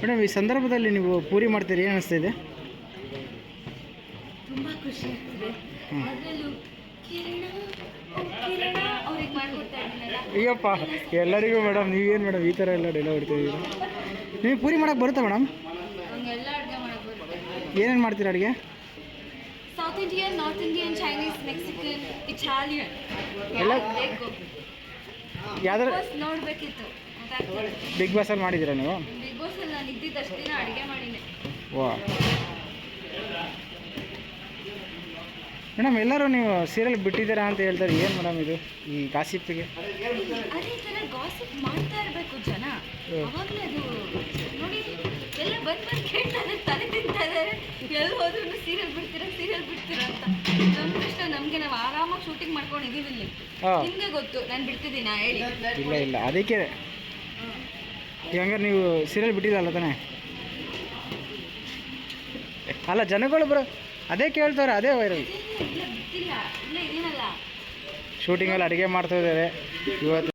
Madam ಈ ಸಂದರ್ಭದಲ್ಲಿ ನೀವು ಪೂರಿ ಮಾಡ್ತೀರಿ ಏನು ಅನಿಸ್ತಾ ಇದೆ? ತುಂಬಾ ಖುಷಿ ಆಗ್ತಿದೆ. ಅದರಲ್ಲೂ ಕಿರಣ ಓ ಕಿರಣ ಅವ್ರಿಗೆ ಮಾಡ್ಕೊಡ್ತಾ ಇದ್ದೀನಲ್ಲ. ಅಯ್ಯಪ್ಪ ಎಲ್ಲರಿಗೂ ಮೇಡಮ್ ನೀವೇನು ಮೇಡಮ್ ಈ ಥರ ಎಲ್ಲ ಡೈಲಾಗ್ ಹೊಡ್ತಿದ್ದೀರಿ ನೀವು ಪೂರಿ ಮಾಡೋಕ್ಕೆ ಬರುತ್ತಾ ಮೇಡಮ್? ಹಂಗೆಲ್ಲ ಅಡುಗೆ ಮಾಡಕ್ ಬರುತ್ತೆ ಏನೇನು ಮಾಡ್ತೀರಾ ಅಡುಗೆ? South Indian North Indian Chinese Mexican Italian ಎಲ್ಲ- ಬೇಕು? ಯಾವ್ದಾರು ನೋಡಬೇಕಿತ್ತು. ಬಿಗ್ ಬಾಸಲ್ಲಿ ಮಾಡಿದ್ದೀರಾ ನೀವು? ನಾನು ಇದ್ದಿದ್ದಷ್ಟು ದಿನ ಅಡುಗೆ ಮಾಡಿನಿ ವಾ. ಮೇಡಮ್ ಎಲ್ಲರೂ ನೀವು ಸೀರಿಯಲ್ ಬಿಟ್ಟಿದ್ದೀರಾ ಅಂತ ಹೇಳ್ತಾರೆ. ಏನು ಮೇಡಮ್ ಇದು ಈ ಗಾಸಿಪ್ಗೆ ಅದೇ ಥರ ಗಾಸಿಪ್ ಮಾಡ್ತಾ ಇರಬೇಕು ಜನ. ಅವಾಗಲೇ ಅದು ನೋಡಿ ಎಲ್ಲ ಬಂದು ಬಂದು ಕೇಳ್ತಾ ತಲೆ ತಿಂತಾ ಇದ್ದಾರೆ ಎಲ್ಲಿ ಹೋದ್ರು ಸೀರಿಯಲ್ ಬಿಡ್ತೀರಾ ಸೀರಿಯಲ್ ಬಿಡ್ತೀರಾ ಅಂತ. ನಮ್ಮ ಕಷ್ಟ ನಮಗೆ ನಾವು ಆರಾಮಾಗಿ ಶೂಟಿಂಗ್ ಮಾಡ್ಕೊಂಡಿದ್ದೀವಿ ಇಲ್ಲಿ. ನಿಮಗೆ ಗೊತ್ತು ನಾನು ಬಿಡ್ತಿದ್ದೀನಾ ಹೇಳಿ. ಇಲ್ಲ ಇಲ್ಲ ಅದಕ್ಕೆ ಈಗ ಹಂಗಾರೆ ನೀವು ಸೀರಿಯಲ್ ಬಿಟ್ಟಿದ್ದಲ್ಲ ತಾನೇ? ಅಲ್ಲ ಜನಗಳು ಬರೋ ಅದೇ ಕೇಳ್ತಾರೆ ಅದೇ ವೈರಲ್ ಶೂಟಿಂಗಲ್ಲಿ ಅಡುಗೆ ಮಾಡ್ತಾ ಇದ್ದಾರೆ. ಇವತ್ತು